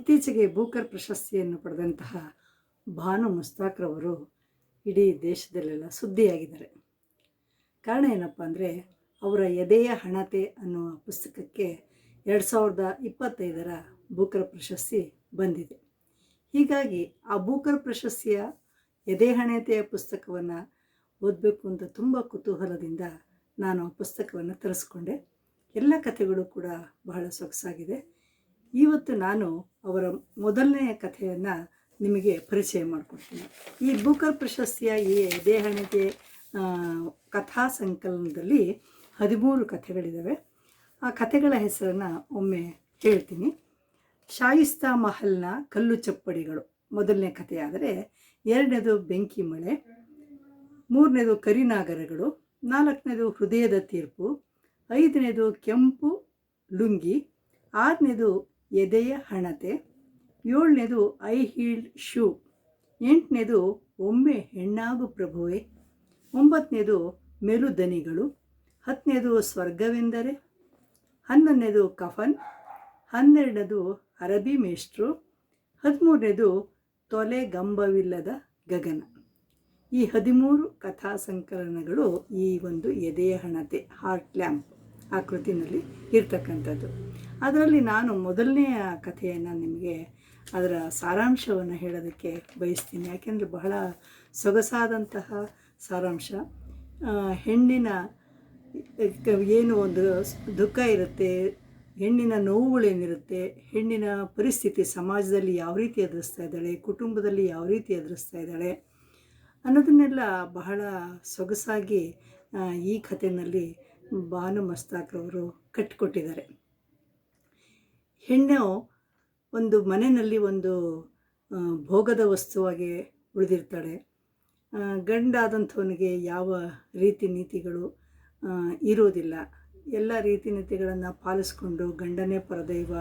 ಇತ್ತೀಚೆಗೆ ಬೂಕರ್ ಪ್ರಶಸ್ತಿಯನ್ನು ಪಡೆದಂತಹ ಭಾನು ಮುಸ್ತಾಕ್ರವರು ಇಡೀ ದೇಶದಲ್ಲೆಲ್ಲ ಸುದ್ದಿಯಾಗಿದ್ದಾರೆ. ಕಾರಣ ಏನಪ್ಪ ಅಂದರೆ, ಅವರ ಎದೆಯ ಹಣತೆ ಅನ್ನುವ ಪುಸ್ತಕಕ್ಕೆ ಎರಡು ಸಾವಿರದ ಇಪ್ಪತ್ತೈದರ ಬೂಕರ್ ಪ್ರಶಸ್ತಿ ಬಂದಿದೆ. ಹೀಗಾಗಿ ಆ ಬೂಕರ್ ಪ್ರಶಸ್ತಿಯ ಎದೆ ಹಣತೆಯ ಪುಸ್ತಕವನ್ನು ಓದಬೇಕು ಅಂತ ತುಂಬ ಕುತೂಹಲದಿಂದ ನಾನು ಆ ಪುಸ್ತಕವನ್ನು ತರಿಸ್ಕೊಂಡೆ. ಎಲ್ಲ ಕಥೆಗಳು ಕೂಡ ಬಹಳ ಸೊಗಸಾಗಿದೆ. ಇವತ್ತು ನಾನು ಅವರ ಮೊದಲನೆಯ ಕಥೆಯನ್ನು ನಿಮಗೆ ಪರಿಚಯ ಮಾಡಿಕೊಡ್ತೀನಿ. ಈ ಬೂಕರ್ ಪ್ರಶಸ್ತಿಯ ಈ ದೇಹಣತೆ ಕಥಾ ಸಂಕಲನದಲ್ಲಿ ಹದಿಮೂರು ಕಥೆಗಳಿದ್ದಾವೆ ಆ ಕಥೆಗಳ ಹೆಸರನ್ನು ಒಮ್ಮೆ ಹೇಳ್ತೀನಿ. ಶಾಯಿಸ್ತಾ ಮಹಲ್ನ ಕಲ್ಲು ಚಪ್ಪಡಿಗಳು. ಮೊದಲನೇ ಕಥೆಯಾದರೆ ಎರಡನೇದು ಬೆಂಕಿ ಮಳೆ, ಮೂರನೇದು ಕರಿನಾಗರಗಳು, ನಾಲ್ಕನೇದು ಹೃದಯದ ತೀರ್ಪು, ಐದನೇದು ಕೆಂಪು ಲುಂಗಿ, ಆರನೇದು ಎದೆಯ ಹಣತೆ. ಏಳನೇದು ಐ ಹೀಲ್ಡ್ ಶೂ. ಎಂಟನೇದು ಒಮ್ಮೆ ಹೆಣ್ಣಾಗು ಪ್ರಭುವೆ. ಒಂಬತ್ತನೇದು ಮೆಲುದನಿಗಳು. ಹತ್ತನೇದು ಸ್ವರ್ಗವೆಂದರೆ. ಹನ್ನೊಂದನೇದು ಕಫನ್. ಹನ್ನೆರಡನೇದು ಅರಬಿ ಮೇಷ್ಟ್ರು. ಹದಿಮೂರನೇದು ತೊಲೆಗಂಬವಿಲ್ಲದ ಗಗನ. ಈ ಹದಿಮೂರು ಕಥಾ ಸಂಕಲನಗಳು ಈ ಒಂದು ಎದೆಯ ಹಣತೆ, ಹಾರ್ಟ್ ಲ್ಯಾಂಪ್. ಆ ಕೃತಿನಲ್ಲಿ ಇರ್ತಕ್ಕಂಥದ್ದು. ಅದರಲ್ಲಿ ನಾನು ಮೊದಲನೆಯ ಕಥೆಯನ್ನು ನಿಮಗೆ ಅದರ ಸಾರಾಂಶವನ್ನು ಹೇಳೋದಕ್ಕೆ ಬಯಸ್ತೀನಿ. ಯಾಕೆಂದರೆ ಬಹಳ ಸೊಗಸಾದಂತಹ ಸಾರಾಂಶ. ಹೆಣ್ಣಿನ, ಏನು ಒಂದು ದುಃಖ ಇರುತ್ತೆ, ಹೆಣ್ಣಿನ ನೋವುಗಳೇನಿರುತ್ತೆ, ಹೆಣ್ಣಿನ ಪರಿಸ್ಥಿತಿ ಸಮಾಜದಲ್ಲಿ ಯಾವ ರೀತಿ ಎದುರಿಸ್ತಾ ಇದ್ದಾಳೆ, ಕುಟುಂಬದಲ್ಲಿ ಯಾವ ರೀತಿ ಎದುರಿಸ್ತಾ ಇದ್ದಾಳೆ ಅನ್ನೋದನ್ನೆಲ್ಲ ಬಹಳ ಸೊಗಸಾಗಿ ಈ ಕಥೆಯಲ್ಲಿ ಭಾನು ಮಸ್ತಾಕ್ರವರು ಕಟ್ಟಿಕೊಟ್ಟಿದ್ದಾರೆ ಹೆಣ್ಣು ಒಂದು ಮನೆಯಲ್ಲಿ ಒಂದು ಭೋಗದ ವಸ್ತುವಾಗಿ ಉಳಿದಿರ್ತಾಳೆ. ಗಂಡಾದಂಥವನಿಗೆ ಯಾವ ರೀತಿ ನೀತಿಗಳು ಇರೋದಿಲ್ಲ. ಎಲ್ಲ ರೀತಿ ನೀತಿಗಳನ್ನು ಪಾಲಿಸ್ಕೊಂಡು ಗಂಡನೇ ಪರದೈವ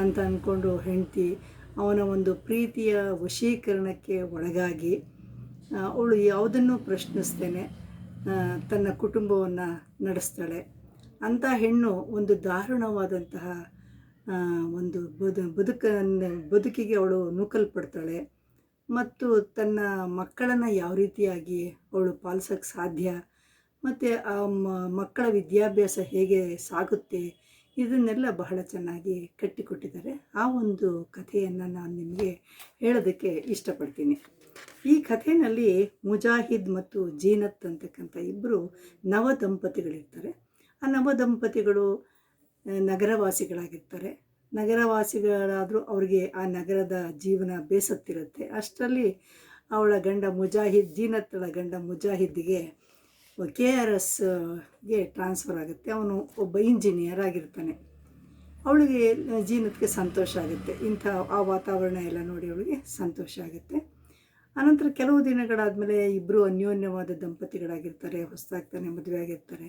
ಅಂತ ಅಂದ್ಕೊಂಡು ಹೆಂಡತಿ ಅವನ ಒಂದು ಪ್ರೀತಿಯ ವಶೀಕರಣಕ್ಕೆ ಒಳಗಾಗಿ ಅವಳು ಯಾವುದನ್ನು ಪ್ರಶ್ನಿಸ್ತೇನೆ. ತನ್ನ ಕುಟುಂಬವನ್ನು ನಡೆಸ್ತಾಳೆ. ಅಂಥ ಹೆಣ್ಣು ಒಂದು ದಾರುಣವಾದಂತಹ ಒಂದು ಬದು, ಬದುಕನ್ನು, ಬದುಕಿಗೆ ಅವಳು ನೂಕಲ್ಪಡ್ತಾಳೆ. ಮತ್ತು ತನ್ನ ಮಕ್ಕಳನ್ನು ಯಾವ ರೀತಿಯಾಗಿ ಅವಳು ಪಾಲಿಸೋಕ್ಕೆ ಸಾಧ್ಯ, ಮತ್ತು ಆ ಮಕ್ಕಳ ವಿದ್ಯಾಭ್ಯಾಸ ಹೇಗೆ ಸಾಗುತ್ತೆ, ಇದನ್ನೆಲ್ಲ ಬಹಳ ಚೆನ್ನಾಗಿ ಕಟ್ಟಿಕೊಟ್ಟಿದ್ದಾರೆ. ಆ ಒಂದು ಕಥೆಯನ್ನು ನಾನು ನಿಮಗೆ ಹೇಳೋದಕ್ಕೆ ಇಷ್ಟಪಡ್ತೀನಿ. ಈ ಕಥೆಯಲ್ಲಿ ಮುಜಾಹಿದ್ ಮತ್ತು ಜೀನತ್ ಅಂತಕ್ಕಂಥ ಇಬ್ಬರು ನವ ದಂಪತಿಗಳಿರ್ತಾರೆ. ಆ ನವ ದಂಪತಿಗಳು ನಗರವಾಸಿಗಳಾಗಿರ್ತಾರೆ. ನಗರವಾಸಿಗಳಾದರೂ ಅವ್ರಿಗೆ ಆ ನಗರದ ಜೀವನ ಬೇಸತ್ತಿರುತ್ತೆ. ಅಷ್ಟರಲ್ಲಿ ಅವಳ ಗಂಡ ಮುಜಾಹಿದ್ ಜೀನತ್ಳ ಗಂಡ ಮುಜಾಹಿದ್ಗೆ ಕೆ ಆರ್ ಎಸ್ಗೆ ಟ್ರಾನ್ಸ್ಫರ್ ಆಗುತ್ತೆ. ಅವನು ಒಬ್ಬ ಇಂಜಿನಿಯರ್ ಆಗಿರ್ತಾನೆ. ಅವಳಿಗೆ ಜೀನತ್ಗೆ ಸಂತೋಷ ಆಗುತ್ತೆ. ಇಂಥ ಆ ವಾತಾವರಣ ಎಲ್ಲ ನೋಡಿ ಅವಳಿಗೆ ಸಂತೋಷ ಆಗುತ್ತೆ. ಆನಂತರ ಕೆಲವು ದಿನಗಳಾದಮೇಲೆ ಇಬ್ಬರು ಅನ್ಯೋನ್ಯವಾದ ದಂಪತಿಗಳಾಗಿರ್ತಾರೆ, ಹೊಸದಾಗ್ತಾನೆ ಮದುವೆ ಆಗಿರ್ತಾರೆ.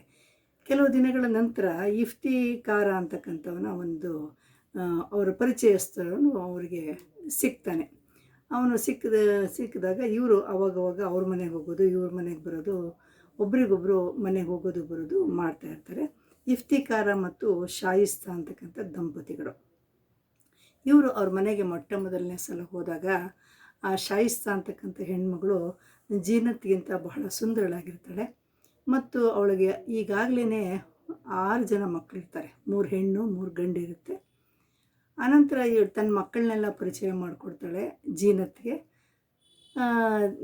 ಕೆಲವು ದಿನಗಳ ನಂತರ ಇಫ್ತಿಕಾರ ಅಂತಕ್ಕಂಥವನ ಒಂದು ಅವರ ಪರಿಚಯಸ್ಥನು ಅವರಿಗೆ ಸಿಗ್ತಾನೆ. ಅವನು ಸಿಕ್ಕಿದ, ಸಿಕ್ಕಿದಾಗ ಇವರು ಅವಾಗವಾಗ ಅವ್ರ ಮನೆಗೆ ಹೋಗೋದು, ಇವ್ರ ಮನೆಗೆ ಬರೋದು ಒಬ್ರಿಗೊಬ್ಬರು ಮನೆಗೆ ಹೋಗೋದು, ಬರೋದು ಮಾಡ್ತಾ ಇರ್ತಾರೆ. ಇಫ್ತಿಕಾರ ಮತ್ತು ಶಾಯಿಸ್ತಾ ಅಂತಕ್ಕಂಥ ದಂಪತಿಗಳು. ಇವರು ಅವ್ರ ಮನೆಗೆ ಮೊಟ್ಟ ಮೊದಲನೇ ಸಲ ಹೋದಾಗ ಆ ಶಾಯಿಸ್ತಾ ಅಂತಕ್ಕಂಥ ಹೆಣ್ಮಗಳು ಜೀನತ್ಗಿಂತ ಬಹಳ ಸುಂದರಳಾಗಿರ್ತಾಳೆ. ಮತ್ತು ಅವಳಿಗೆ ಈಗಾಗಲೇ ಆರು ಜನ ಮಕ್ಕಳಿರ್ತಾರೆ. ಮೂರು ಹೆಣ್ಣು, ಮೂರು ಗಂಡು ಇರುತ್ತೆ ಆನಂತರ ಇವಳು ತನ್ನ ಮಕ್ಕಳನ್ನೆಲ್ಲ ಪರಿಚಯ ಮಾಡಿಕೊಡ್ತಾಳೆ ಜೀನತ್ಗೆ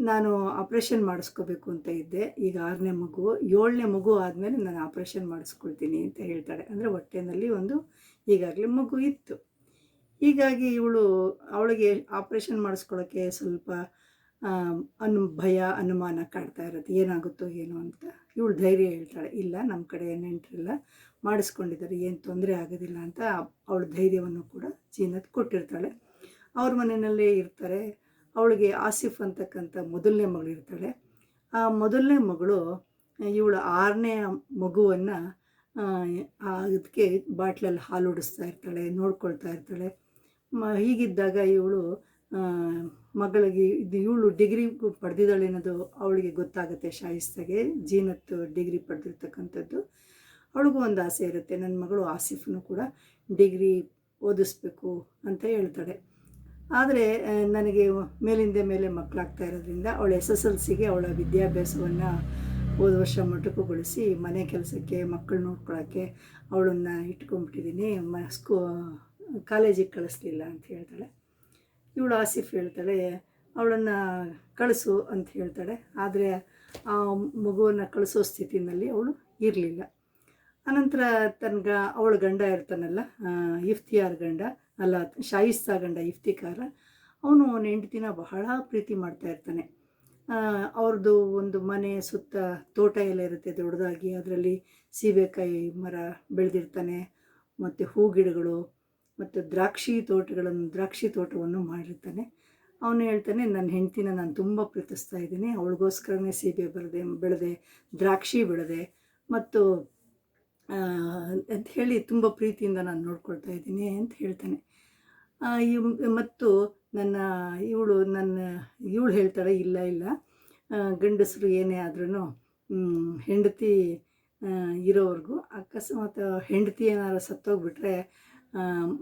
ನಾನು ಆಪ್ರೇಷನ್ ಮಾಡಿಸ್ಕೋಬೇಕು ಅಂತ ಇದ್ದೆ. ಈಗ ಆರನೇ ಮಗು, ಏಳನೇ ಮಗು ಆದಮೇಲೆ ನಾನು ಆಪ್ರೇಷನ್ ಮಾಡಿಸ್ಕೊಳ್ತೀನಿ ಅಂತ ಹೇಳ್ತಾಳೆ. ಅಂದರೆ ಹೊಟ್ಟೆನಲ್ಲಿ ಒಂದು ಈಗಾಗಲೇ ಮಗು ಇತ್ತು. ಹೀಗಾಗಿ ಇವಳು ಅವಳಿಗೆ ಆಪ್ರೇಷನ್ ಮಾಡಿಸ್ಕೊಳ್ಳೋಕ್ಕೆ ಸ್ವಲ್ಪ ಅನು, ಭಯ, ಅನುಮಾನ ಕಾಡ್ತಾ ಇರುತ್ತೆ. ಏನಾಗುತ್ತೋ ಏನೋ ಅಂತ. ಇವಳು ಧೈರ್ಯ ಹೇಳ್ತಾಳೆ, ಇಲ್ಲ ನಮ್ಮ ಕಡೆ ನೆಂಟರೆಲ್ಲ ಮಾಡಿಸ್ಕೊಂಡಿದ್ದಾರೆ, ಏನು ತೊಂದರೆ ಆಗೋದಿಲ್ಲ ಅಂತ ಅವಳ ಧೈರ್ಯವನ್ನು ಕೂಡ ಜೀನತ್ ಕೊಟ್ಟಿರ್ತಾಳೆ. ಅವ್ರ ಮನೆಯಲ್ಲೇ ಇರ್ತಾರೆ. ಅವಳಿಗೆ ಆಸಿಫ್ ಅಂತಕ್ಕಂಥ ಮೊದಲನೇ ಮಗಳು ಇರ್ತಾಳೆ. ಆ ಮೊದಲನೇ ಮಗಳು, ಇವಳ ಆರನೇ ಮಗುವನ್ನು ಅದಕ್ಕೆ ಬಾಟ್ಲಲ್ಲಿ ಹಾಲು ಉಡಿಸ್ತಾ ಇರ್ತಾಳೆ, ನೋಡ್ಕೊಳ್ತಾ ಇರ್ತಾಳೆ. ಮ, ಹೀಗಿದ್ದಾಗ ಇವಳು ಮಗಳಿಗೆ ಇದು ಇವಳು ಡಿಗ್ರಿ ಪಡೆದಿದ್ದಾಳೆ ಅನ್ನೋದು ಅವಳಿಗೆ ಗೊತ್ತಾಗುತ್ತೆ ಶಾಯಿಸ್ತಾಗೆ ಜೀನತ್ತು ಡಿಗ್ರಿ ಪಡೆದಿರ್ತಕ್ಕಂಥದ್ದು. ಅವಳಿಗೂ ಒಂದು ಆಸೆ ಇರುತ್ತೆ, ನನ್ನ ಮಗಳು ಆಸಿಫ್ನು ಕೂಡ ಡಿಗ್ರಿ ಓದಿಸ್ಬೇಕು ಅಂತ ಹೇಳ್ತಾಳೆ. ಆದರೆ ನನಗೆ ಮೇಲಿಂದ ಮೇಲೆ ಮಕ್ಕಳಾಗ್ತಾ ಇರೋದ್ರಿಂದ ಅವಳು ಎಸ್ ಎಸ್ ಎಲ್ ಸಿಗೆ ಅವಳ ವಿದ್ಯಾಭ್ಯಾಸವನ್ನು ಹೋದ ವರ್ಷ ಮೊಟಕುಗೊಳಿಸಿ ಮನೆ ಕೆಲಸಕ್ಕೆ ಮಕ್ಕಳು ನೋಡ್ಕೊಳ್ಳೋಕ್ಕೆ ಅವಳನ್ನು ಇಟ್ಕೊಂಡ್ಬಿಟ್ಟಿದ್ದೀನಿ. ಮ, ಸ್ಕೂ ಕಾಲೇಜಿಗೆ ಕಳಿಸ್ಲಿಲ್ಲ ಅಂತ ಹೇಳ್ತಾಳೆ. ಇವಳು ಆಸಿಫ್ ಹೇಳ್ತಾಳೆ, ಅವಳನ್ನು ಕಳಿಸು ಅಂತ ಹೇಳ್ತಾಳೆ. ಆದರೆ ಆ ಮಗುವನ್ನು ಕಳಿಸೋ ಸ್ಥಿತಿನಲ್ಲಿ ಅವಳು ಇರಲಿಲ್ಲ. ಅನಂತರ ತನ್ನ ಗ ಅವಳ ಗಂಡ ಇರ್ತಾನಲ್ಲ ಇಫ್ತಿಯಾರ್ ಗಂಡ, ಅಲ್ಲ, ಶಾಯಿಸ್ತಾ ಗಂಡ, ಇಫ್ತಿಕಾರ, ಅವನು ಅವನ ದಿನ ಬಹಳ ಪ್ರೀತಿ ಮಾಡ್ತಾ ಇರ್ತಾನೆ. ಅವ್ರದ್ದು ಒಂದು ಮನೆ ಸುತ್ತ ತೋಟ ಎಲ್ಲ ಇರುತ್ತೆ, ದೊಡ್ಡದಾಗಿ. ಅದರಲ್ಲಿ ಸೀಬೆಕಾಯಿ ಮರ ಬೆಳೆದಿರ್ತಾನೆ, ಮತ್ತು ಹೂ ಗಿಡಗಳು ಮತ್ತು ದ್ರಾಕ್ಷಿ ತೋಟಗಳನ್ನು, ದ್ರಾಕ್ಷಿ ತೋಟವನ್ನು ಮಾಡಿರ್ತಾನೆ. ಅವನು ಹೇಳ್ತಾನೆ, ನನ್ನ ಹೆಂಡತಿನ ನಾನು ತುಂಬ ಪ್ರೀತಿಸ್ತಾ ಇದ್ದೀನಿ. ಅವಳಿಗೋಸ್ಕರನೇ ಸೀಬೆ ಬರದೆ ಬೆಳೆದೆ, ದ್ರಾಕ್ಷಿ ಬೆಳೆದೆ ಮತ್ತು ಅಂತ ಹೇಳಿ ತುಂಬ ಪ್ರೀತಿಯಿಂದ ನಾನು ನೋಡ್ಕೊಳ್ತಾ ಇದ್ದೀನಿ ಅಂತ ಹೇಳ್ತಾನೆ. ಮತ್ತು ನನ್ನ, ಇವಳು ನನ್ನ, ಇವಳು ಹೇಳ್ತಾಳೆ, ಇಲ್ಲ ಇಲ್ಲ. ಗಂಡಸರು ಏನೇ ಆದ್ರೂ ಹೆಂಡತಿ ಇರೋವರೆಗೂ ಅಕಸ್ಮಾತ್ ಹೆಂಡತಿ ಏನಾರು ಸತ್ತೋಗ್ಬಿಟ್ರೆ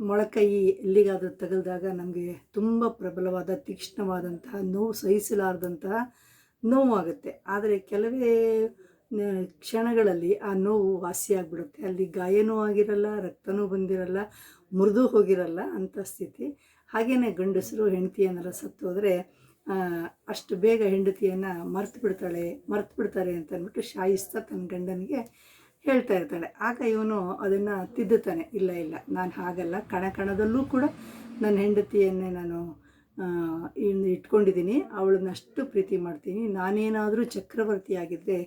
ಮೊಳಕೈ ಎಲ್ಲಿಗಾದರೂ ತಗಲ್ದಾಗ ನಮಗೆ ತುಂಬ ಪ್ರಬಲವಾದ, ತೀಕ್ಷ್ಣವಾದಂತಹ ನೋವು ಸಹಿಸಲಾರದಂತಹ ನೋವಾಗುತ್ತೆ ಆದರೆ ಕೆಲವೇ ಕ್ಷಣಗಳಲ್ಲಿ ಆ ನೋವು ವಾಸಿಯಾಗ್ಬಿಡುತ್ತೆ ಅಲ್ಲಿ ಗಾಯನೂ ಆಗಿರಲ್ಲ, ರಕ್ತನೂ ಬಂದಿರಲ್ಲ, ಮುರಿದು ಹೋಗಿರಲ್ಲ ಅಂಥ ಸ್ಥಿತಿ. ಹಾಗೆಯೇ ಗಂಡಸರು ಹೆಂಡತಿ ಏನಾರ ಸತ್ತೋದ್ರೆ ಅಷ್ಟು ಬೇಗ ಹೆಂಡತಿಯನ್ನು ಮರ್ತು ಬಿಡ್ತಾಳೆ ಮರ್ತು ಬಿಡ್ತಾರೆ ಅಂತ ಅಂದ್ಬಿಟ್ಟು ಶಾಯಿಸ್ತಾ ತನ್ನ ಗಂಡನಿಗೆ ಹೇಳ್ತಾ ಇರ್ತಾಳೆ. ಆಗ ಇವನು ಅದನ್ನು ತಿದ್ದುತ್ತಾನೆ. ಇಲ್ಲ ಇಲ್ಲ, ನಾನು ಹಾಗಲ್ಲ. ಕಣ ಕಣದಲ್ಲೂ ಕೂಡ ನನ್ನ ಹೆಂಡತಿಯನ್ನೇ ನಾನು ಇಟ್ಕೊಂಡಿದ್ದೀನಿ. ಅವಳನ್ನಷ್ಟು ಪ್ರೀತಿ ಮಾಡ್ತೀನಿ. ನಾನೇನಾದರೂ ಚಕ್ರವರ್ತಿ ಆಗಿದ್ದರೆ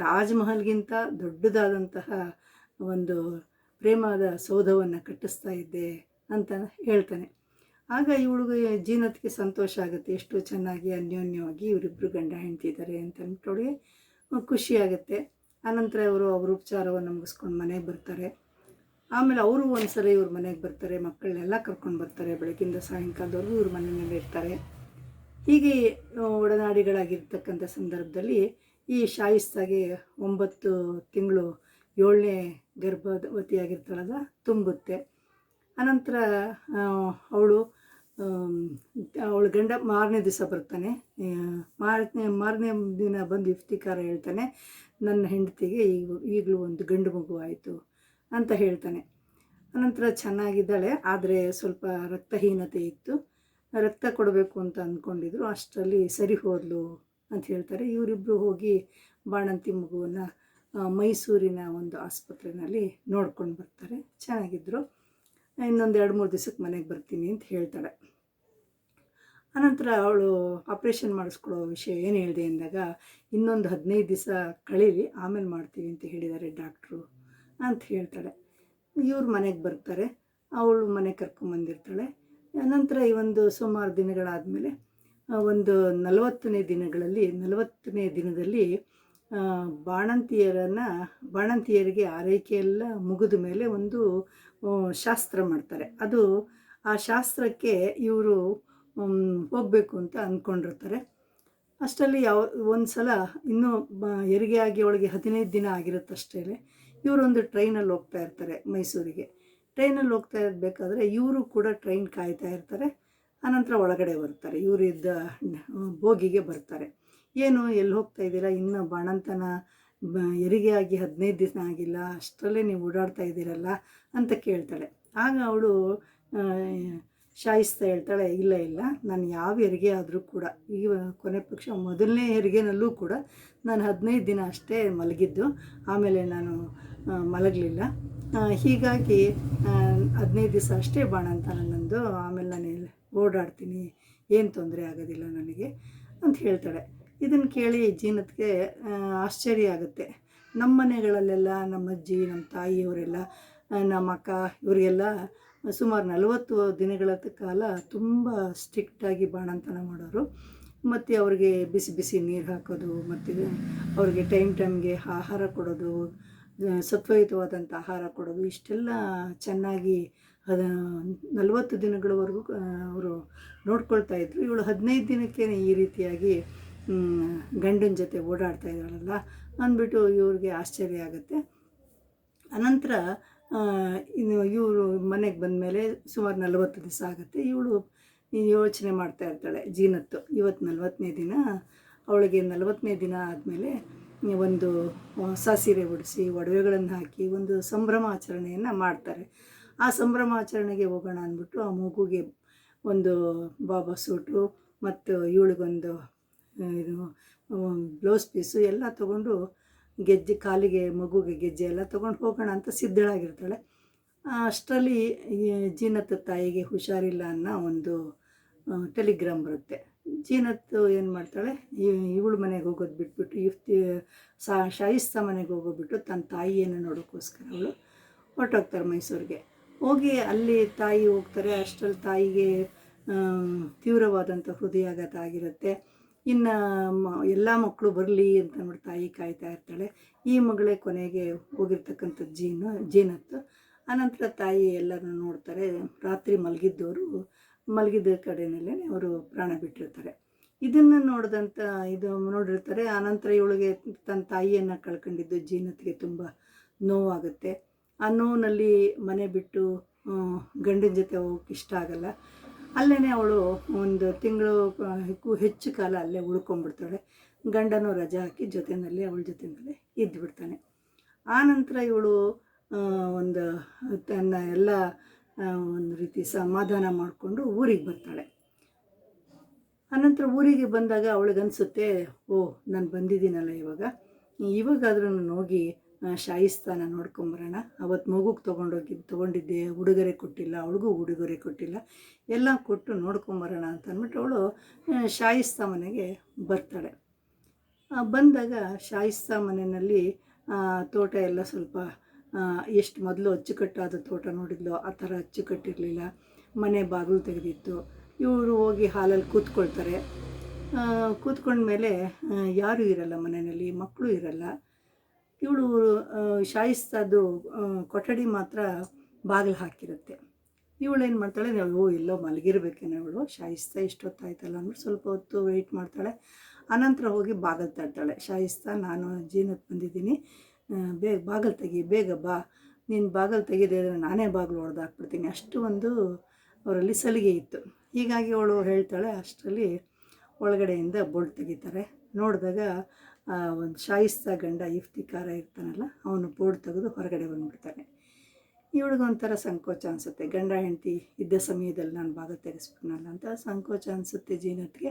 ತಾಜ್ ಮಹಲ್ಗಿಂತ ದೊಡ್ಡದಾದಂತಹ ಒಂದು ಪ್ರೇಮದ ಸೌಧವನ್ನು ಕಟ್ಟಿಸ್ತಾ ಇದ್ದೆ ಅಂತ ಹೇಳ್ತಾನೆ. ಆಗ ಇವಳಿಗೆ ಜೀನತ್ಗೆ ಸಂತೋಷ ಆಗುತ್ತೆ. ಎಷ್ಟು ಚೆನ್ನಾಗಿ, ಅನ್ಯೋನ್ಯವಾಗಿ ಇವರಿಬ್ಬರು ಗಂಡ ಹೆಂಡ್ತಿದ್ದಾರೆ ಅಂತ ಅಂದ್ಬಿಟ್ಟು ಅವಳಿಗೆ ಖುಷಿ ಆಗುತ್ತೆ. ಆನಂತರ ಅವರು ಅವ್ರ ಉಪಚಾರವನ್ನು ಮುಗಿಸ್ಕೊಂಡು ಮನೆಗೆ ಬರ್ತಾರೆ. ಆಮೇಲೆ ಅವರು ಒಂದ್ಸಲ ಇವ್ರ ಮನೆಗೆ ಬರ್ತಾರೆ, ಮಕ್ಕಳನ್ನೆಲ್ಲ ಕರ್ಕೊಂಡು ಬರ್ತಾರೆ. ಬೆಳಗಿಂದ ಸಾಯಂಕಾಲದವರೆಗೂ ಇವ್ರ ಮನೆಯಲ್ಲಿ ಇರ್ತಾರೆ. ಹೀಗೆ ಒಡನಾಡಿಗಳಾಗಿರ್ತಕ್ಕಂಥ ಸಂದರ್ಭದಲ್ಲಿ ಈ ಶಾಯಿಸ್ತಾಗೆ ಒಂಬತ್ತು ತಿಂಗಳು ಏಳನೇ ಗರ್ಭವತಿಯಾಗಿರ್ತಾಳಲ್ಲ, ತುಂಬುತ್ತೆ. ಅನಂತರ ಅವಳು ಅವಳ ಗಂಡ ಮಾರನೇ ದಿವಸ ಬರ್ತಾನೆ. ಮಾರನೇ ಮಾರನೇ ದಿನ ಬಂದು ಇಫ್ತಿಕಾರ ಹೇಳ್ತಾನೆ. ನನ್ನ ಹೆಂಡತಿಗೆ ಈಗ ಈಗಲೂ ಒಂದು ಗಂಡು ಮಗು ಆಯಿತು ಅಂತ ಹೇಳ್ತಾನೆ. ಅನಂತರ ಚೆನ್ನಾಗಿದ್ದಾಳೆ, ಆದರೆ ಸ್ವಲ್ಪ ರಕ್ತಹೀನತೆ ಇತ್ತು. ರಕ್ತ ಕೊಡಬೇಕು ಅಂತ ಅಂದ್ಕೊಂಡಿದ್ರು. ಅಷ್ಟರಲ್ಲಿ ಸರಿ ಹೋದ್ಲು ಅಂತ ಹೇಳ್ತಾರೆ. ಇವರಿಬ್ಬರು ಹೋಗಿ ಬಾಣಂತಿ ಮಗುವನ್ನು ಮೈಸೂರಿನ ಒಂದು ಆಸ್ಪತ್ರೆಯಲ್ಲಿ ನೋಡ್ಕೊಂಡು ಬರ್ತಾರೆ. ಚೆನ್ನಾಗಿದ್ದರು ಇನ್ನೊಂದು ಎರಡು ಮೂರು ದಿವಸಕ್ಕೆ ಮನೆಗೆ ಬರ್ತೀನಿ ಅಂತ ಹೇಳ್ತಾಳೆ. ಅನಂತರ ಅವಳು ಆಪ್ರೇಷನ್ ಮಾಡಿಸ್ಕೊಳ್ಳೋ ವಿಷಯ ಏನು ಹೇಳಿದೆ ಅಂದಾಗ, ಇನ್ನೊಂದು ಹದಿನೈದು ದಿವಸ ಕಳೀಲಿ ಆಮೇಲೆ ಮಾಡ್ತೀವಿ ಅಂತ ಹೇಳಿದ್ದಾರೆ ಡಾಕ್ಟ್ರು ಅಂತ ಹೇಳ್ತಾಳೆ. ಇವ್ರು ಮನೆಗೆ ಬರ್ತಾರೆ, ಅವಳು ಮನೆ ಕರ್ಕೊಂಬಂದಿರ್ತಾಳೆ ನಂತರ ಈ ಒಂದು ಸುಮಾರು ದಿನಗಳಾದಮೇಲೆ ಒಂದು ನಲವತ್ತನೇ ದಿನಗಳಲ್ಲಿ, ನಲವತ್ತನೇ ದಿನದಲ್ಲಿ ಬಾಣಂತಿಯರನ್ನು, ಬಾಣಂತಿಯರಿಗೆ ಆರೈಕೆ ಎಲ್ಲ ಮುಗಿದ ಮೇಲೆ ಒಂದು ಶಾಸ್ತ್ರ ಮಾಡ್ತಾರೆ. ಅದು ಆ ಶಾಸ್ತ್ರಕ್ಕೆ ಇವರು ಹೋಗಬೇಕು ಅಂತ ಅಂದ್ಕೊಂಡಿರ್ತಾರೆ ಅಷ್ಟರಲ್ಲಿ ಯಾವ ಒಂದು ಸಲ ಇನ್ನೂ ಹೆರಿಗೆ ಆಗಿ ಒಳಗೆ ಹದಿನೈದು ದಿನ ಆಗಿರುತ್ತಷ್ಟೇ ಇವರೊಂದು ಟ್ರೈನಲ್ಲಿ ಹೋಗ್ತಾ ಇರ್ತಾರೆ ಮೈಸೂರಿಗೆ. ಟ್ರೈನಲ್ಲಿ ಹೋಗ್ತಾ ಇರಬೇಕಾದ್ರೆ ಇವರು ಕೂಡ ಟ್ರೈನ್ ಕಾಯ್ತಾ ಇರ್ತಾರೆ. ಆನಂತರ ಒಳಗಡೆ ಬರ್ತಾರೆ. ಇವರು ಬೋಗಿಗೆ ಬರ್ತಾರೆ. ಏನು ಎಲ್ಲಿ ಹೋಗ್ತಾ ಇದ್ದೀರಾ? ಇನ್ನು ಬಾಣಂತನ ಆಗಿ ಹದಿನೈದು ದಿನ ಆಗಿಲ್ಲ, ಅಷ್ಟರಲ್ಲೇ ನೀವು ಓಡಾಡ್ತಾ ಇದ್ದೀರಲ್ಲ ಅಂತ ಕೇಳ್ತಾಳೆ. ಆಗ ಅವಳು ಶಾಯಿಸ್ತಾ ಹೇಳ್ತಾಳೆ, ಇಲ್ಲ ಇಲ್ಲ, ನಾನು ಯಾವ ಹೆರಿಗೆ ಆದರೂ ಕೂಡ, ಈ ಕೊನೆ ಪಕ್ಷ ಮೊದಲನೇ ಹೆರಿಗೆನಲ್ಲೂ ಕೂಡ ನಾನು ಹದಿನೈದು ದಿನ ಅಷ್ಟೇ ಮಲಗಿದ್ದು, ಆಮೇಲೆ ನಾನು ಮಲಗಲಿಲ್ಲ. ಹೀಗಾಗಿ ಹದಿನೈದು ದಿವಸ ಅಷ್ಟೇ ಬಾಣ ಅಂತ ನನ್ನೊಂದು ಆಮೇಲೆ ನಾನು ಓಡಾಡ್ತೀನಿ, ಏನು ತೊಂದರೆ ಆಗೋದಿಲ್ಲ ನನಗೆ ಅಂತ ಹೇಳ್ತಾಳೆ. ಇದನ್ನು ಕೇಳಿ ಜೀನತ್ಗೆ ಆಶ್ಚರ್ಯ ಆಗುತ್ತೆ. ನಮ್ಮ ಮನೆಗಳಲ್ಲೆಲ್ಲ ನಮ್ಮ ಅಜ್ಜಿ ನಮ್ಮ ತಾಯಿಯವರೆಲ್ಲ ನಮ್ಮ ಅಕ್ಕ ಇವರಿಗೆಲ್ಲ ಸುಮಾರು ನಲವತ್ತು ದಿನಗಳ ಕಾಲ ತುಂಬ ಸ್ಟ್ರಿಕ್ಟಾಗಿ ಬಾಣಂತನ ಮಾಡೋರು. ಮತ್ತು ಅವ್ರಿಗೆ ಬಿಸಿ ಬಿಸಿ ನೀರು ಹಾಕೋದು, ಮತ್ತು ಅವ್ರಿಗೆ ಟೈಮ್ ಟೈಮ್ಗೆ ಆಹಾರ ಕೊಡೋದು ಸತ್ವಯುತವಾದಂಥ ಆಹಾರ ಕೊಡೋದು, ಇಷ್ಟೆಲ್ಲ ಚೆನ್ನಾಗಿ ಅದ, ನಲವತ್ತು ದಿನಗಳವರೆಗೂ ಅವರು ನೋಡ್ಕೊಳ್ತಾ ಇದ್ರು. ಇವಳು ಹದಿನೈದು ದಿನಕ್ಕೆ ಈ ರೀತಿಯಾಗಿ ಗಂಡನ ಜೊತೆ ಓಡಾಡ್ತಾ ಇದ್ದಾಳಲ್ಲ ಅಂದ್ಬಿಟ್ಟು ಇವ್ರಿಗೆ ಆಶ್ಚರ್ಯ ಆಗುತ್ತೆ. ಅನಂತರ ಇನ್ನು ಇವರು ಮನೆಗೆ ಬಂದ ಮೇಲೆ ಸುಮಾರು ನಲವತ್ತು ದಿವಸ ಆಗುತ್ತೆ. ಇವಳು ಯೋಚನೆ ಮಾಡ್ತಾ ಇರ್ತಾಳೆ, ಜೀನತ್ತು. ಇವತ್ತು ನಲವತ್ತನೇ ದಿನ, ಅವಳಿಗೆ ನಲವತ್ತನೇ ದಿನ ಆದಮೇಲೆ ಒಂದು ಹೊಸ ಸೀರೆ ಉಡಿಸಿ, ಒಡವೆಗಳನ್ನು ಹಾಕಿ ಒಂದು ಸಂಭ್ರಮಾಚರಣೆಯನ್ನು ಮಾಡ್ತಾರೆ. ಆ ಸಂಭ್ರಮಾಚರಣೆಗೆ ಹೋಗೋಣ ಅಂದ್ಬಿಟ್ಟು ಆ ಮಗುಗೆ ಒಂದು ಬಾಬಾ ಸೂಟು ಮತ್ತು ಇವಳಿಗೊಂದು ಇದು ಬ್ಲೌಸ್ ಪೀಸು ಎಲ್ಲ ತೊಗೊಂಡು ಗೆಜ್ಜೆ, ಕಾಲಿಗೆ, ಮಗುಗೆ ಗೆಜ್ಜೆ ಎಲ್ಲ ತೊಗೊಂಡು ಹೋಗೋಣ ಅಂತ ಸಿದ್ಧಳಾಗಿರ್ತಾಳೆ. ಅಷ್ಟರಲ್ಲಿ ಜೀನತ್ ತಾಯಿಗೆ ಹುಷಾರಿಲ್ಲ ಅನ್ನೋ ಒಂದು ಟೆಲಿಗ್ರಾಮ್ ಬರುತ್ತೆ. ಜೀನತ್ ಏನು ಮಾಡ್ತಾಳೆ ಇವಳು ಮನೆಗೆ ಹೋಗೋದು ಬಿಟ್ಬಿಟ್ಟು ಇಫ್ತಿ ಸಾ, ಶಾಯಿಸ್ತಾ ಮನೆಗೆ ಹೋಗೋಬಿಟ್ಟು ತನ್ನ ತಾಯಿಯನ್ನು ನೋಡೋಕ್ಕೋಸ್ಕರ ಅವಳು ಹೊರಟೋಗ್ತಾರೆ ಮೈಸೂರಿಗೆ. ಹೋಗಿ ಅಲ್ಲಿ ತಾಯಿ ಹೋಗ್ತಾರೆ, ಅಷ್ಟರಲ್ಲಿ ತಾಯಿಗೆ ತೀವ್ರವಾದಂಥ ಹೃದಯಾಘಾತ ಆಗಿರುತ್ತೆ. ಇನ್ನು ಮ, ಎಲ್ಲ ಮಕ್ಕಳು ಬರಲಿ ಅಂತ ಅಂದ್ಬಿಟ್ಟು ತಾಯಿ ಕಾಯ್ತಾ ಇರ್ತಾಳೆ. ಈ ಮಗಳೇ ಕೊನೆಗೆ ಹೋಗಿರ್ತಕ್ಕಂಥ ಜೀನು, ಜೀನತ್ತು. ಆನಂತರ ತಾಯಿ ಎಲ್ಲರನ್ನು ನೋಡ್ತಾರೆ. ರಾತ್ರಿ ಮಲಗಿದ್ದವರು, ಮಲಗಿದ ಕಡೆಯಲ್ಲೇ ಅವರು ಪ್ರಾಣ ಬಿಟ್ಟಿರ್ತಾರೆ. ಇದನ್ನು ನೋಡಿದಂಥ ಇದು ನೋಡಿರ್ತಾರೆ. ಆನಂತರ ಇವಳಿಗೆ ತನ್ನ ತಾಯಿಯನ್ನು ಕಳ್ಕೊಂಡಿದ್ದು ಜೀನತ್ಗೆ ತುಂಬ ನೋವಾಗುತ್ತೆ. ಆ ನೋವಿನಲ್ಲಿ ಮನೆ ಬಿಟ್ಟು ಗಂಡನ ಜೊತೆ ಹೋಗೋಕೆ ಇಷ್ಟ ಆಗಲ್ಲ. ಅಲ್ಲೇ ಅವಳು ಒಂದು ತಿಂಗಳು ಹೆಚ್ಚು ಕಾಲ ಅಲ್ಲೇ ಉಳ್ಕೊಂಡ್ಬಿಡ್ತಾಳೆ. ಗಂಡನೂ ರಜೆ ಹಾಕಿ ಜೊತೆಯಲ್ಲಿ ಅವಳ ಜೊತೆಯಲ್ಲೇ ಇದ್ದುಬಿಡ್ತಾನೆ ಆನಂತರ ಇವಳು ಒಂದು ತನ್ನ ಎಲ್ಲ ಒಂದು ರೀತಿ ಸಮಾಧಾನ ಮಾಡಿಕೊಂಡು ಊರಿಗೆ ಬರ್ತಾಳೆ. ಆನಂತರ ಊರಿಗೆ ಬಂದಾಗ ಅವಳಿಗನ್ಸುತ್ತೆ, ಓ, ನಾನು ಬಂದಿದ್ದೀನಲ್ಲ ಇವಾಗ. ಇವಾಗಾದ್ರೂ ಹೋಗಿ ಶಾಯಿಸ್ತಾನ ನೋಡ್ಕೊಂಬರೋಣ. ಅವತ್ತು ಮಗುಗೆ ತೊಗೊಂಡೋಗಿ ತೊಗೊಂಡಿದ್ದೆ, ಉಡುಗೊರೆ ಕೊಟ್ಟಿಲ್ಲ, ಅವಳಿಗೂ ಉಡುಗೊರೆ ಕೊಟ್ಟಿಲ್ಲ. ಎಲ್ಲ ಕೊಟ್ಟು ನೋಡ್ಕೊಂಬರೋಣ ಅಂತ ಅಂದ್ಬಿಟ್ಟು ಅವಳು ಶಾಯಿಸ್ತಾ ಮನೆಗೆ ಬರ್ತಾಳೆ. ಬಂದಾಗ ಶಾಯಿಸ್ತಾ ಮನೆಯಲ್ಲಿ ತೋಟ ಎಲ್ಲ ಸ್ವಲ್ಪ ಎಷ್ಟು ಮೊದಲು ಅಚ್ಚುಕಟ್ಟಾದ ತೋಟ ನೋಡಿದ್ಲು ಆ ಥರ ಅಚ್ಚುಕಟ್ಟಿರಲಿಲ್ಲ. ಮನೆ ಬಾಗಿಲು ತೆಗೆದಿತ್ತು. ಇವರು ಹೋಗಿ ಹಾಲಲ್ಲಿ ಕೂತ್ಕೊಳ್ತಾರೆ. ಕೂತ್ಕೊಂಡ್ಮೇಲೆ ಯಾರೂ ಇರಲ್ಲ ಮನೆಯಲ್ಲಿ, ಮಕ್ಕಳು ಇರಲ್ಲ. ಇವಳು ಶಾಯಿಸ್ತಾದು ಕೊಠಡಿ ಮಾತ್ರ ಬಾಗಿಲು ಹಾಕಿರುತ್ತೆ. ಇವಳು ಏನು ಮಾಡ್ತಾಳೆ, ಓ, ಎಲ್ಲೋ ಮಲಗಿರ್ಬೇಕೇನೋ ಅವಳು ಶಾಯಿಸ್ತಾ ಇಷ್ಟೊತ್ತಾಯ್ತಲ್ಲ ಅಂದ್ಬಿಟ್ಟು ಸ್ವಲ್ಪ ಹೊತ್ತು ವೆಯ್ಟ್ ಮಾಡ್ತಾಳೆ. ಅನಂತರ ಹೋಗಿ ಬಾಗಿಲು ತರ್ತಾಳೆ ಶಾಯಿಸ್ತಾ, ನಾನು ಜೀನಕ್ಕೆ ಬಂದಿದ್ದೀನಿ. ಬೇಗ ಬಾಗಿಲು ತೆಗಿ, ಬೇಗ ಬಾ. ನೀನು ಬಾಗಿಲು ತೆಗೆದೇ ನಾನೇ ಬಾಗಿಲು ಹೊಡೆದಾಕ್ಬಿಡ್ತೀನಿ ಅಷ್ಟು ಒಂದು ಅವರಲ್ಲಿ ಸಲಿಗೆ ಇತ್ತು. ಹೀಗಾಗಿ ಅವಳು ಹೇಳ್ತಾಳೆ, ಅಷ್ಟರಲ್ಲಿ ಒಳಗಡೆಯಿಂದ ಬೋಲ್ಟ್ ತೆಗಿತಾರೆ. ನೋಡಿದಾಗ ಒಂದು ಶಾಯಿಸ್ತಾ ಗಂಡ ಇಫ್ತಿಕಾರ ಇರ್ತಾನಲ್ಲ, ಅವನು ಬೋರ್ಡ್ ತೆಗೆದು ಹೊರಗಡೆ ಬಂದುಬಿಡ್ತಾನೆ. ಇವಳಿಗೊಂಥರ ಸಂಕೋಚ ಅನಿಸುತ್ತೆ. ಗಂಡ ಹೆಂಡತಿ ಇದ್ದ ಸಮಯದಲ್ಲಿ ನಾನು ಭಾಗ ತೆಗೆಸ್ಬಿಟ್ನಲ್ಲ ಅಂತ ಸಂಕೋಚ ಅನಿಸುತ್ತೆ ಜೀನತ್ಗೆ.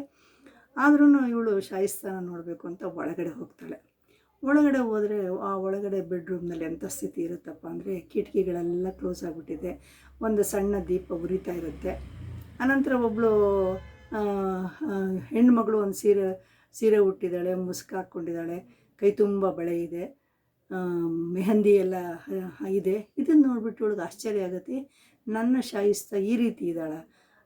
ಆದ್ರೂ ಇವಳು ಶಾಯಿಸ್ತಾನ ನೋಡಬೇಕು ಅಂತ ಒಳಗಡೆ ಹೋಗ್ತಾಳೆ. ಒಳಗಡೆ ಹೋದರೆ ಆ ಒಳಗಡೆ ಬೆಡ್ರೂಮ್ನಲ್ಲಿ ಎಂಥ ಸ್ಥಿತಿ ಇರುತ್ತಪ್ಪ ಅಂದರೆ ಕಿಟಕಿಗಳೆಲ್ಲ ಕ್ಲೋಸ್ ಆಗಿಬಿಟ್ಟಿದೆ. ಒಂದು ಸಣ್ಣ ದೀಪ ಉರಿತಾ ಇರುತ್ತೆ. ಅನಂತರ ಒಬ್ಬಳು ಹೆಣ್ಮಗಳು ಒಂದು ಸೀರೆ ಸೀರೆ ಉಟ್ಟಿದ್ದಾಳೆ ಮುಸ್ಕಾಕೊಂಡಿದ್ದಾಳೆ ಕೈ ತುಂಬ ಬಳೆ ಇದೆ ಮೆಹಂದಿ ಎಲ್ಲ ಇದೆ. ಇದನ್ನು ನೋಡ್ಬಿಟ್ಟು ಅವಳಿಗೆ ಆಶ್ಚರ್ಯ ಆಗುತ್ತೆ. ನನ್ನ ಶಾಯಿಸ್ತಾ ಈ ರೀತಿ ಇದ್ದಾಳ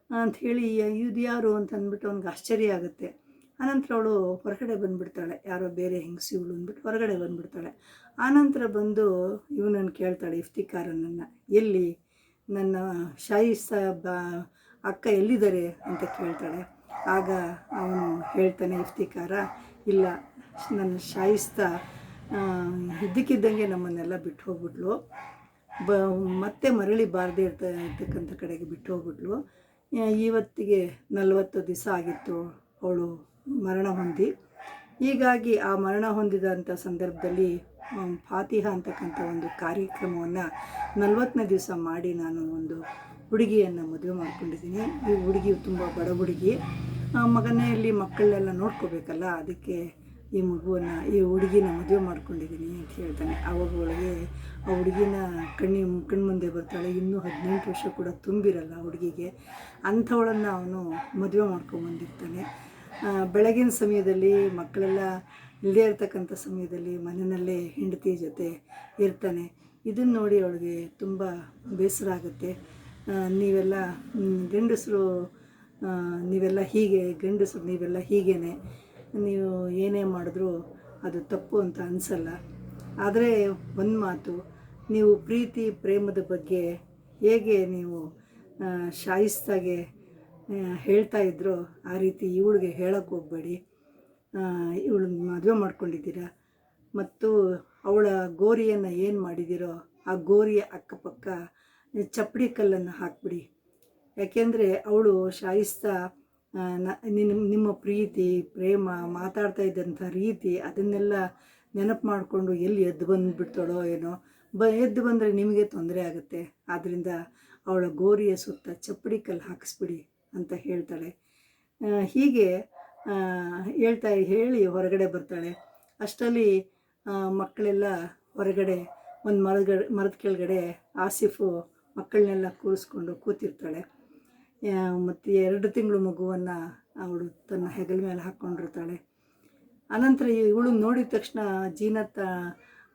ಅಂಥೇಳಿ ಇದು ಯಾರು? ಅಂತ ಅಂದ್ಬಿಟ್ಟು ಅವ್ನಿಗೆ ಆಶ್ಚರ್ಯ ಆಗುತ್ತೆ. ಆನಂತರ ಅವಳು ಹೊರಗಡೆ ಬಂದುಬಿಡ್ತಾಳೆ. ಯಾರೋ ಬೇರೆ ಹೆಂಗಸಿ ಇವಳು ಅಂದ್ಬಿಟ್ಟು ಹೊರಗಡೆ ಬಂದುಬಿಡ್ತಾಳೆ. ಆನಂತರ ಬಂದು ಇವನನ್ನು ಕೇಳ್ತಾಳೆ, ಇಫ್ತಿಕಾರನನ್ನು ಎಲ್ಲಿ? ನನ್ನ ಶಾಯಿಸ್ತಾ ಬಾ, ಅಕ್ಕ ಎಲ್ಲಿದ್ದಾರೆ? ಅಂತ ಕೇಳ್ತಾಳೆ. ಆಗ ಅವನು ಹೇಳ್ತಾನೆ, ಇಫ್ತಿಕಾರ, ಇಲ್ಲ, ನನ್ನ ಶಾಯಿಸ್ತಾ ಇದ್ದಕ್ಕಿದ್ದಂಗೆ ನಮ್ಮನ್ನೆಲ್ಲ ಬಿಟ್ಟು ಹೋಗ್ಬಿಟ್ಲು. ಬ, ಮತ್ತೆ ಮರಳಿ ಬಾರದೇ ಇರ್ತ ಇರ್ತಕ್ಕಂಥ ಕಡೆಗೆ ಬಿಟ್ಟು ಹೋಗ್ಬಿಟ್ಲು. ಇವತ್ತಿಗೆ ನಲವತ್ತು ದಿವಸ ಆಗಿತ್ತು ಅವಳು ಮರಣ ಹೊಂದಿ. ಹೀಗಾಗಿ ಆ ಮರಣ ಹೊಂದಿದಂಥ ಸಂದರ್ಭದಲ್ಲಿ ಫಾತಿಹ ಅಂತಕ್ಕಂಥ ಒಂದು ಕಾರ್ಯಕ್ರಮವನ್ನು ನಲವತ್ತನೇ ದಿವಸ ಮಾಡಿ ನಾನು ಒಂದು ಹುಡುಗಿಯನ್ನು ಮದುವೆ ಮಾಡ್ಕೊಂಡಿದ್ದೀನಿ. ಈ ಹುಡುಗಿ ತುಂಬ ಬಡ ಹುಡುಗಿ. ಮಗನೆಯಲ್ಲಿ ಮಕ್ಕಳನ್ನೆಲ್ಲ ನೋಡ್ಕೋಬೇಕಲ್ಲ, ಅದಕ್ಕೆ ಈ ಮಗುವನ್ನು, ಈ ಹುಡುಗಿನ ಮದುವೆ ಮಾಡ್ಕೊಂಡಿದ್ದೀನಿ ಅಂತ ಹೇಳ್ತಾನೆ. ಅವಾಗ ಒಳಗೆ ಆ ಹುಡುಗಿನ ಕಣ್ಣಿ, ಕಣ್ಮುಂದೆ ಬರ್ತಾಳೆ. ಇನ್ನೂ ಹದಿನೆಂಟು ವರ್ಷ ಕೂಡ ತುಂಬಿರಲ್ಲ ಹುಡುಗಿಗೆ. ಅಂಥವಳನ್ನು ಅವನು ಮದುವೆ ಮಾಡ್ಕೊಂಬಂದಿರ್ತಾನೆ ಬೆಳಗಿನ ಸಮಯದಲ್ಲಿ ಮಕ್ಕಳೆಲ್ಲ ಇಲ್ಲದೇ ಇರ್ತಕ್ಕಂಥ ಸಮಯದಲ್ಲಿ ಮನೆಯಲ್ಲೇ ಹೆಂಡತಿ ಜೊತೆ ಇರ್ತಾನೆ. ಇದನ್ನು ನೋಡಿ ಅವಳಿಗೆ ತುಂಬ ಬೇಸರ ಆಗುತ್ತೆ. ನೀವೆಲ್ಲ ಗಂಡಸರು ನೀವೆಲ್ಲ ಹೀಗೆ, ಗಂಡಸರು ನೀವೆಲ್ಲ ಹೀಗೇನೆ. ನೀವು ಏನೇ ಮಾಡಿದ್ರೂ ಅದು ತಪ್ಪು ಅಂತ ಅನಿಸಲ್ಲ. ಆದರೆ ಒಂದು ಮಾತು, ನೀವು ಪ್ರೀತಿ, ಪ್ರೇಮದ ಬಗ್ಗೆ ಹೇಗೆ ನೀವು ಶಾಯಿಸ್ತಾಗೆ ಹೇಳ್ತಾ ಇದ್ರೋ ಆ ರೀತಿ ಇವಳಿಗೆ ಹೇಳೋಕ್ಕೆ ಹೋಗಬೇಡಿ. ಇವಳು ಮದುವೆ ಮಾಡ್ಕೊಂಡಿದ್ದೀರಾ? ಮತ್ತು ಅವಳ ಗೋರಿಯನ್ನು ಏನು ಮಾಡಿದ್ದೀರೋ ಆ ಗೋರಿಯ ಅಕ್ಕಪಕ್ಕ ಚಪ್ಪಡಿ ಕಲ್ಲನ್ನು ಹಾಕ್ಬಿಡಿ. ಯಾಕೆಂದರೆ ಅವಳು ಶಾಯಿಸ್ತಾ ನಿನ್ನ ನಿಮ್ಮ ಪ್ರೀತಿ, ಪ್ರೇಮ, ಮಾತಾಡ್ತಾ ಇದ್ದಂಥ ರೀತಿ ಅದನ್ನೆಲ್ಲ ನೆನಪು ಮಾಡಿಕೊಂಡು ಎಲ್ಲಿ ಎದ್ದು ಬಂದುಬಿಡ್ತಾಳೋ ಏನೋ, ಬ, ಎದ್ದು ಬಂದರೆ ನಿಮಗೆ ತೊಂದರೆ ಆಗುತ್ತೆ. ಆದ್ದರಿಂದ ಅವಳ ಗೋರಿಯ ಸುತ್ತ ಚಪ್ಪಡಿ ಕಲ್ಲು ಹಾಕಿಸ್ಬಿಡಿ ಅಂತ ಹೇಳ್ತಾಳೆ. ಹೀಗೆ ಹೇಳ್ತಾ, ಹೇಳಿ ಹೊರಗಡೆ ಬರ್ತಾಳೆ. ಅಷ್ಟರಲ್ಲಿ ಮಕ್ಕಳೆಲ್ಲ ಹೊರಗಡೆ, ಒಂದು ಮರದ ಮರದ ಕೆಳಗಡೆ ಆಸಿಫು ಮಕ್ಕಳನ್ನೆಲ್ಲ ಕೂರಿಸ್ಕೊಂಡು ಕೂತಿರ್ತಾಳೆ. ಮತ್ತು ಎರಡು ತಿಂಗಳು ಮಗುವನ್ನು ಅವಳು ತನ್ನ ಹೆಗಲ ಮೇಲೆ ಹಾಕ್ಕೊಂಡಿರ್ತಾಳೆ ಅನಂತರ ಇವಳು ನೋಡಿದ ತಕ್ಷಣ ಜೀನತ್ತ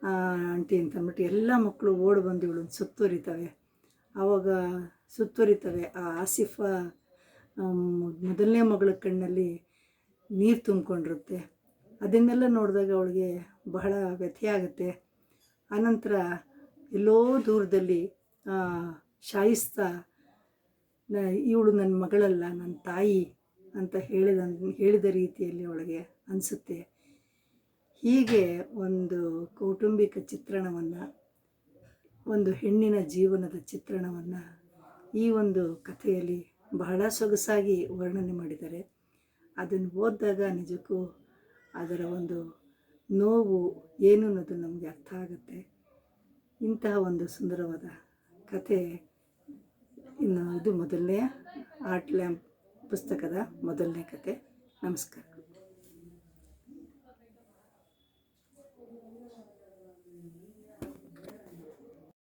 ಆಂಟಿ ಅಂತ ಅಂದ್ಬಿಟ್ಟು ಎಲ್ಲ ಮಕ್ಕಳು ಓಡಿ ಬಂದು ಇವಳನ್ನು ಸುತ್ತುವರಿತವೆ. ಆವಾಗ ಸುತ್ತುವರಿತವೆ. ಆ ಆಸಿಫ ಮೊದಲನೇ ಮಗಳ ಕಣ್ಣಲ್ಲಿ ನೀರು ತುಂಬಿಕೊಂಡಿರುತ್ತೆ. ಅದನ್ನೆಲ್ಲ ನೋಡಿದಾಗ ಅವಳಿಗೆ ಬಹಳ ವ್ಯಥೆಯಾಗುತ್ತೆ ಆನಂತರ ಎಲ್ಲೋ ದೂರದಲ್ಲಿ ಶಾಯಿಸ್ತಾ, ನ- ಇವಳು ನನ್ನ ಮಗಳಲ್ಲ, ನನ್ನ ತಾಯಿ ಅಂತ ಹೇಳಿದ ಹೇಳಿದ ರೀತಿಯಲ್ಲಿ ಅವಳಿಗೆ ಅನಿಸುತ್ತೆ. ಹೀಗೆ ಒಂದು ಕೌಟುಂಬಿಕ ಚಿತ್ರಣವನ್ನು, ಒಂದು ಹೆಣ್ಣಿನ ಜೀವನದ ಚಿತ್ರಣವನ್ನು ಈ ಒಂದು ಕಥೆಯಲ್ಲಿ ಬಹಳ ಸೊಗಸಾಗಿ ವರ್ಣನೆ ಮಾಡಿದ್ದಾರೆ. ಅದನ್ನು ಓದಿದಾಗ ನಿಜಕ್ಕೂ ಅದರ ಒಂದು ನೋವು ಏನು ಅನ್ನೋದು ನಮಗೆ ಅರ್ಥ ಆಗುತ್ತೆ. ಇಂತಹ ಒಂದು ಸುಂದರವಾದ ಕಥೆ ಇನ್ನು ಇದು ಮೊದಲನೇ ಆರ್ಟ್ ಲ್ಯಾಂಪ್ ಪುಸ್ತಕದ ಮೊದಲನೇ ಕತೆ. ನಮಸ್ಕಾರ.